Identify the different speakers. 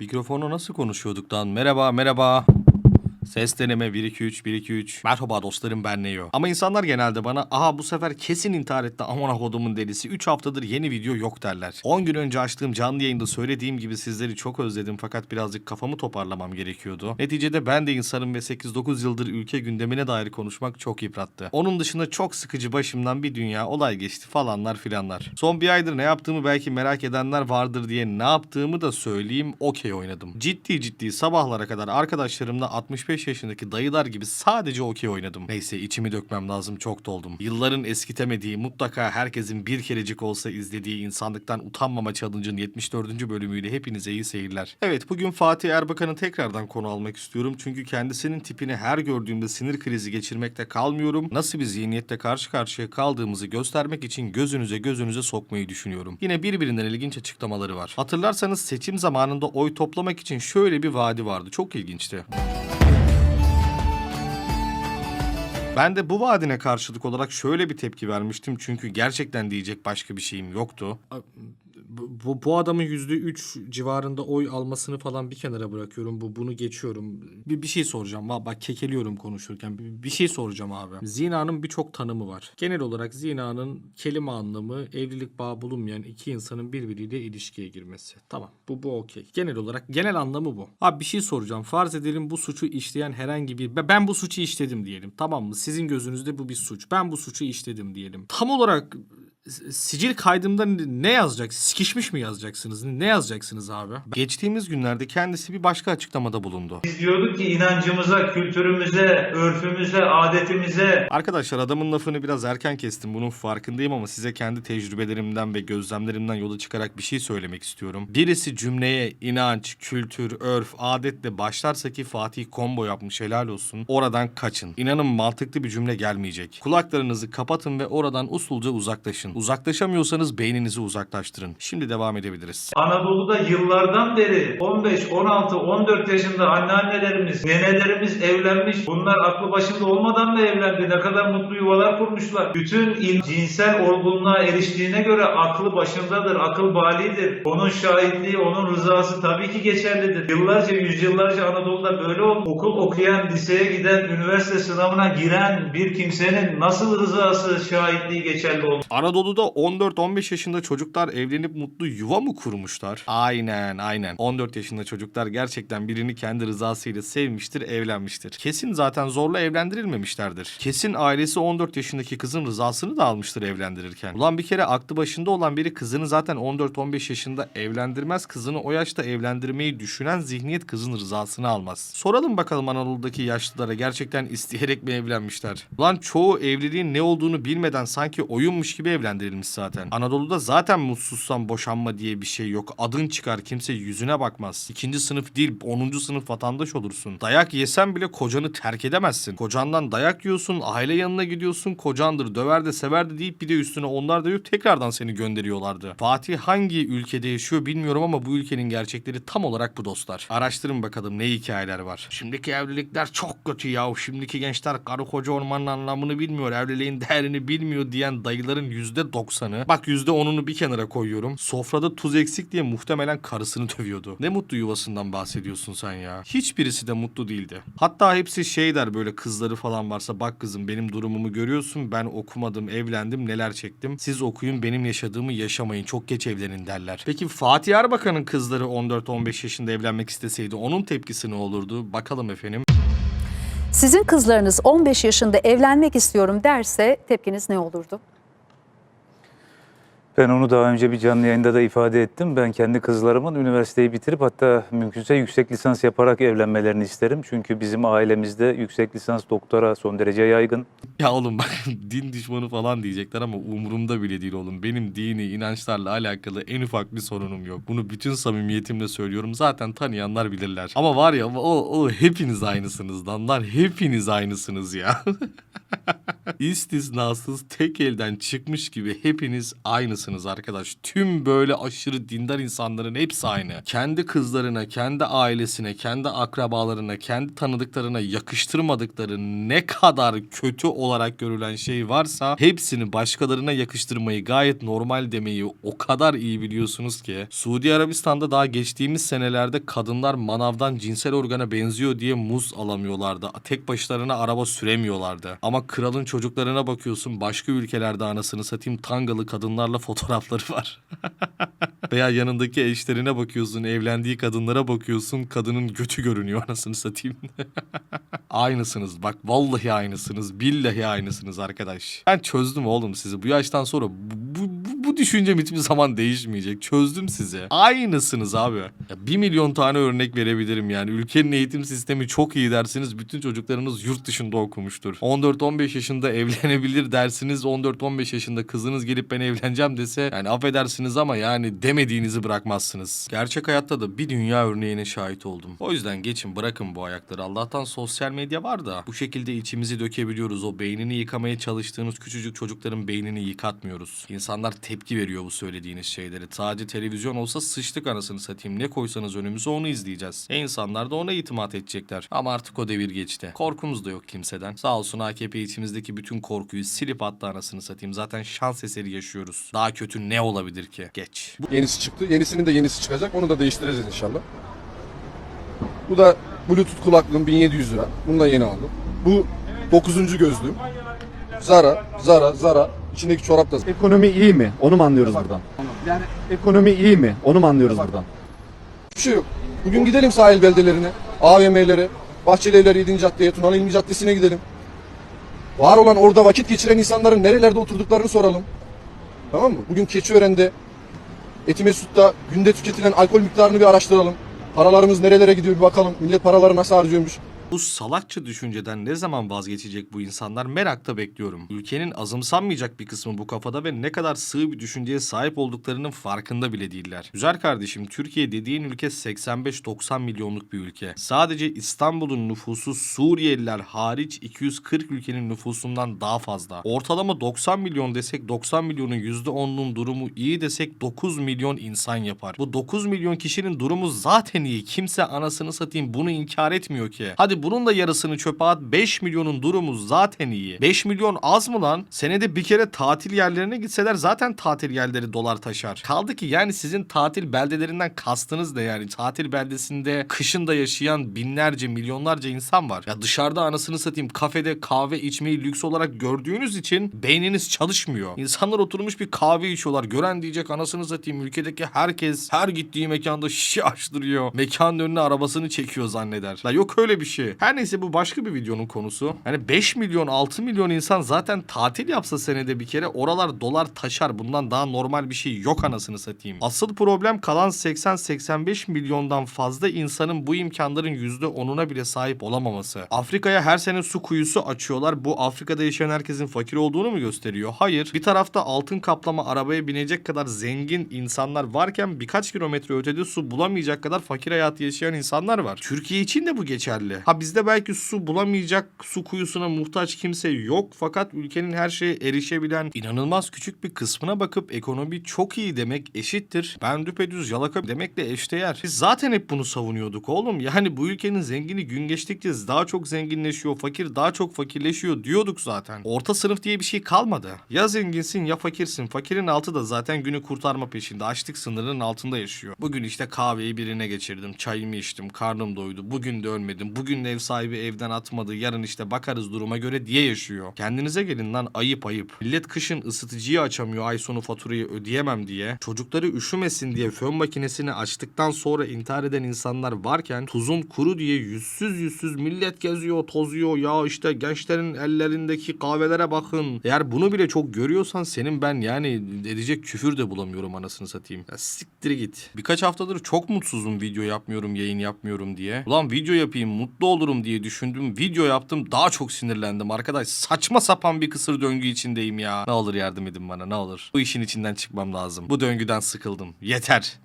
Speaker 1: Mikrofonu nasıl konuşuyorduk lan? Merhaba, merhaba. Ses deneme 1 2 3 1 2 3. Merhaba dostlarım ben Neo. Ama insanlar genelde bana aha bu sefer kesin intihar etti amına kodumun delisi 3 haftadır yeni video yok derler. 10 gün önce açtığım canlı yayında söylediğim gibi sizleri çok özledim fakat birazcık kafamı toparlamam gerekiyordu. Neticede ben de insanım ve 8-9 yıldır ülke gündemine dair konuşmak çok yıprattı. Onun dışında çok sıkıcı başımdan bir dünya olay geçti falanlar filanlar. Son bir aydır ne yaptığımı belki merak edenler vardır diye ne yaptığımı da söyleyeyim okey oynadım. Ciddi ciddi sabahlara kadar arkadaşlarımla 65 yaşındaki dayılar gibi sadece okey oynadım. Neyse içimi dökmem lazım çok doldum. Yılların eskitemediği mutlaka herkesin bir kerecik olsa izlediği insanlıktan utanmama challenge'ın 74. bölümüyle hepinize iyi seyirler. Evet bugün Fatih Erbakan'ı tekrardan konu almak istiyorum. Çünkü kendisinin tipini her gördüğümde sinir krizi geçirmekte kalmıyorum. Nasıl bir zihniyette karşı karşıya kaldığımızı göstermek için gözünüze gözünüze sokmayı düşünüyorum. Yine birbirinden ilginç açıklamaları var. Hatırlarsanız seçim zamanında oy toplamak için şöyle bir vaadi vardı. Çok ilginçti. Ben de bu vaadine karşılık olarak şöyle bir tepki vermiştim. Çünkü gerçekten diyecek başka bir şeyim yoktu. Bu, bu, bu adamın yüzde üç civarında oy almasını falan bir kenara bırakıyorum. Bu bunu geçiyorum. Bir, bir şey soracağım. Bak, bak kekeliyorum konuşurken. Bir, bir şey soracağım abi. Zinanın birçok tanımı var. Genel olarak zinanın kelime anlamı evlilik bağı bulunmayan iki insanın birbiriyle ilişkiye girmesi. Tamam. Bu bu okey. Genel olarak genel anlamı bu. Abi bir şey soracağım. Farz edelim bu suçu işleyen herhangi bir ben- bu suçu işledim diyelim. Tamam mı? Sizin gözünüzde bu bir suç. Ben bu suçu işledim diyelim. Tam olarak sicil kaydımda ne yazacak? Sikişmiş mi yazacaksınız? Ne yazacaksınız abi? Geçtiğimiz günlerde kendisi bir başka açıklamada bulundu.
Speaker 2: Biz diyorduk ki inancımıza, kültürümüze, örfümüze, adetimize,
Speaker 1: Arkadaşlar adamın lafını biraz erken kestim bunun farkındayım ama size kendi tecrübelerimden ve gözlemlerimden yola çıkarak bir şey söylemek istiyorum. Birisi cümleye inanç, kültür, örf, adetle başlarsa ki Fatih combo yapmış helal olsun. Oradan kaçın. İnanın mantıklı bir cümle gelmeyecek. Kulaklarınızı kapatın ve oradan usulca uzaklaşın. Uzaklaşamıyorsanız beyninizi uzaklaştırın. Şimdi devam edebiliriz.
Speaker 2: Anadolu'da yıllardan beri 15, 16, 14 yaşında anneannelerimiz, nenelerimiz evlenmiş. Bunlar aklı başında olmadan da evlendi. Ne kadar mutlu yuvalar kurmuşlar. Bütün il cinsel olgunluğa eriştiğine göre aklı başındadır, akıl balidir. Onun şahitliği, onun rızası tabii ki geçerlidir. Yıllarca, yüzyıllarca Anadolu'da böyle oldu. Okul okuyan, liseye giden, üniversite sınavına giren bir kimsenin nasıl rızası, şahitliği geçerli olur?
Speaker 1: Anadolu'da 14-15 yaşında çocuklar evlenip mutlu yuva mı kurmuşlar? Aynen aynen. 14 yaşında çocuklar gerçekten birini kendi rızasıyla sevmiştir, evlenmiştir. Kesin zaten zorla evlendirilmemişlerdir. Kesin ailesi 14 yaşındaki kızın rızasını da almıştır evlendirirken. Ulan bir kere aklı başında olan biri kızını zaten 14-15 yaşında evlendirmez. Kızını o yaşta evlendirmeyi düşünen zihniyet kızın rızasını almaz. Soralım bakalım Anadolu'daki yaşlılara gerçekten isteyerek mi evlenmişler? Ulan çoğu evliliğin ne olduğunu bilmeden sanki oyunmuş gibi evlendirilmiş zaten. Anadolu'da zaten mutsuzsan boşanma diye bir şey yok. Adın çıkar kimse yüzüne bakmaz. İkinci sınıf değil 10. sınıf vatandaş olursun. Dayak yesen bile kocanı terk edemezsin. Kocandan dayak yiyorsun aile yanına gidiyorsun kocandır döver de sever de deyip bir de üstüne onlar da yok tekrardan seni gönderiyorlardı. Fatih hangi ülkede yaşıyor bilmiyorum ama bu ülkenin gerçekleri tam olarak bu dostlar. Araştırın bakalım ne hikayeler var. Şimdiki evlilikler çok kötü ya. Şimdiki gençler karı koca olmanın anlamını bilmiyor. Evliliğin değerini bilmiyor diyen dayıların %90'ı. Bak %10'unu bir kenara koyuyorum. Sofrada tuz eksik diye muhtemelen karısını dövüyordu. Ne mutlu yuvasından bahsediyorsun sen ya. Hiçbirisi de mutlu değildi. Hatta hepsi şey der böyle kızları falan varsa bak kızım benim durumumu görüyorsun. Ben okumadım, evlendim, neler çektim. Siz okuyun benim yaşadığımı yaşamayın. Çok geç evlenin derler. Peki Fatih Erbakan'ın kızları 14-15 yaşında evlenmek isteseydi onun tepkisi ne olurdu? Bakalım efendim.
Speaker 3: Sizin kızlarınız 15 yaşında evlenmek istiyorum derse tepkiniz ne olurdu?
Speaker 4: Ben onu daha önce bir canlı yayında da ifade ettim. Ben kendi kızlarımın üniversiteyi bitirip hatta mümkünse yüksek lisans yaparak evlenmelerini isterim. Çünkü bizim ailemizde yüksek lisans doktora son derece yaygın.
Speaker 1: Ya oğlum bak din düşmanı falan diyecekler ama umurumda bile değil oğlum. Benim dini inançlarla alakalı en ufak bir sorunum yok. Bunu bütün samimiyetimle söylüyorum. Zaten tanıyanlar bilirler. Ama var ya o, o hepiniz aynısınız lan. Lan hepiniz aynısınız ya. İstisnasız tek elden çıkmış gibi hepiniz aynısınız arkadaş. Tüm böyle aşırı dindar insanların hepsi aynı. Kendi kızlarına, kendi ailesine, kendi akrabalarına, kendi tanıdıklarına yakıştırmadıkları ne kadar kötü olarak görülen şey varsa hepsini başkalarına yakıştırmayı gayet normal demeyi o kadar iyi biliyorsunuz ki. Suudi Arabistan'da daha geçtiğimiz senelerde kadınlar manavdan cinsel organa benziyor diye muz alamıyorlardı. Tek başlarına araba süremiyorlardı. Ama kralın çocuklarına bakıyorsun başka ülkelerde anasını satayım tangalı kadınlarla fotoğrafları var. Veya yanındaki eşlerine bakıyorsun, evlendiği kadınlara bakıyorsun, kadının götü görünüyor anasını satayım. aynısınız bak vallahi aynısınız, billahi aynısınız arkadaş. Ben çözdüm oğlum sizi. Bu yaştan sonra düşüncem hiçbir zaman değişmeyecek. Çözdüm sizi. Aynısınız abi. Ya bir milyon tane örnek verebilirim yani. Ülkenin eğitim sistemi çok iyi dersiniz. Bütün çocuklarınız yurt dışında okumuştur. 14-15 yaşında evlenebilir dersiniz. 14-15 yaşında kızınız gelip ben evleneceğim dese yani affedersiniz ama yani demediğinizi bırakmazsınız. Gerçek hayatta da bir dünya örneğine şahit oldum. O yüzden geçin bırakın bu ayakları. Allah'tan sosyal medya var da bu şekilde içimizi dökebiliyoruz. O beynini yıkamaya çalıştığınız küçücük çocukların beynini yıkatmıyoruz. İnsanlar tepki veriyor bu söylediğiniz şeyleri. Sadece televizyon olsa sıçtık anasını satayım. Ne koysanız önümüze onu izleyeceğiz. E insanlar da ona itimat edecekler. Ama artık o devir geçti. Korkumuz da yok kimseden. Sağ olsun AKP içimizdeki bütün korkuyu silip attı anasını satayım. Zaten şans eseri yaşıyoruz. Daha kötü ne olabilir ki? Geç.
Speaker 5: Yenisi çıktı. Yenisinin de yenisi çıkacak. Onu da değiştireceğiz inşallah. Bu da Bluetooth kulaklığım 1700 lira. Bunu da yeni aldım. Bu 9. gözlüğüm. Zara, Zara, Zara. İçindeki çorap da
Speaker 6: Ekonomi iyi mi? Onu mu anlıyoruz buradan? Yani ekonomi iyi mi? Onu mu anlıyoruz buradan?
Speaker 5: Hiçbir şey yok. Bugün gidelim sahil beldelerine, AVM'lere, Bahçeli Evler 7. Caddeye, Tunalı İlmi Caddesi'ne gidelim. Var olan orada vakit geçiren insanların nerelerde oturduklarını soralım. Tamam mı? Bugün Keçiören'de, Etimesut'ta günde tüketilen alkol miktarını bir araştıralım. Paralarımız nerelere gidiyor bir bakalım. Millet paraları nasıl harcıyormuş.
Speaker 1: Bu salakça düşünceden ne zaman vazgeçecek bu insanlar merakla bekliyorum. Ülkenin azımsanmayacak bir kısmı bu kafada ve ne kadar sığ bir düşünceye sahip olduklarının farkında bile değiller. Güzel kardeşim Türkiye dediğin ülke 85-90 milyonluk bir ülke. Sadece İstanbul'un nüfusu Suriyeliler hariç 240 ülkenin nüfusundan daha fazla. Ortalama 90 milyon desek 90 milyonun %10'unun durumu iyi desek 9 milyon insan yapar. Bu 9 milyon kişinin durumu zaten iyi. Kimse anasını satayım bunu inkar etmiyor ki. Hadi bunun da yarısını çöpe at 5 milyonun durumu zaten iyi. 5 milyon az mı lan? Senede bir kere tatil yerlerine gitseler zaten tatil yerleri dolar taşar. Kaldı ki yani sizin tatil beldelerinden kastınız ne yani? Tatil beldesinde kışın da yaşayan binlerce milyonlarca insan var. Ya dışarıda anasını satayım kafede kahve içmeyi lüks olarak gördüğünüz için beyniniz çalışmıyor. İnsanlar oturmuş bir kahve içiyorlar. Gören diyecek anasını satayım ülkedeki herkes her gittiği mekanda şişe açtırıyor. Mekanın önüne arabasını çekiyor zanneder. La yok öyle bir şey. Her neyse bu başka bir videonun konusu. Hani 5 milyon 6 milyon insan zaten tatil yapsa senede bir kere oralar dolar taşar. Bundan daha normal bir şey yok anasını satayım. Asıl problem kalan 80-85 milyondan fazla insanın bu imkanların %10'una bile sahip olamaması. Afrika'ya her sene su kuyusu açıyorlar. Bu Afrika'da yaşayan herkesin fakir olduğunu mu gösteriyor? Hayır. Bir tarafta altın kaplama arabaya binecek kadar zengin insanlar varken birkaç kilometre ötede su bulamayacak kadar fakir hayatı yaşayan insanlar var. Türkiye için de bu geçerli. Ha bizde belki su bulamayacak, su kuyusuna muhtaç kimse yok fakat ülkenin her şeye erişebilen inanılmaz küçük bir kısmına bakıp ekonomi çok iyi demek eşittir. Ben düpedüz yalaka demekle eşdeğer. Biz zaten hep bunu savunuyorduk oğlum. Yani bu ülkenin zengini gün geçtikçe daha çok zenginleşiyor, fakir daha çok fakirleşiyor diyorduk zaten. Orta sınıf diye bir şey kalmadı. Ya zenginsin ya fakirsin. Fakirin altı da zaten günü kurtarma peşinde. Açlık sınırının altında yaşıyor. Bugün işte kahveyi birine geçirdim. Çayımı içtim. Karnım doydu. Bugün de ölmedim. Bugün ev sahibi evden atmadı. Yarın işte bakarız duruma göre diye yaşıyor. Kendinize gelin lan ayıp ayıp. Millet kışın ısıtıcıyı açamıyor ay sonu faturayı ödeyemem diye. Çocukları üşümesin diye fön makinesini açtıktan sonra intihar eden insanlar varken tuzun kuru diye yüzsüz yüzsüz millet geziyor tozuyor. Ya işte gençlerin ellerindeki kahvelere bakın. Eğer bunu bile çok görüyorsan senin ben yani edecek küfür de bulamıyorum anasını satayım. Ya siktir git. Birkaç haftadır çok mutsuzum video yapmıyorum yayın yapmıyorum diye. Ulan video yapayım mutlu olurum diye düşündüm. Video yaptım daha çok sinirlendim arkadaş. Saçma sapan bir kısır döngü içindeyim ya. Ne olur yardım edin bana ne olur. Bu işin içinden çıkmam lazım. Bu döngüden sıkıldım. Yeter.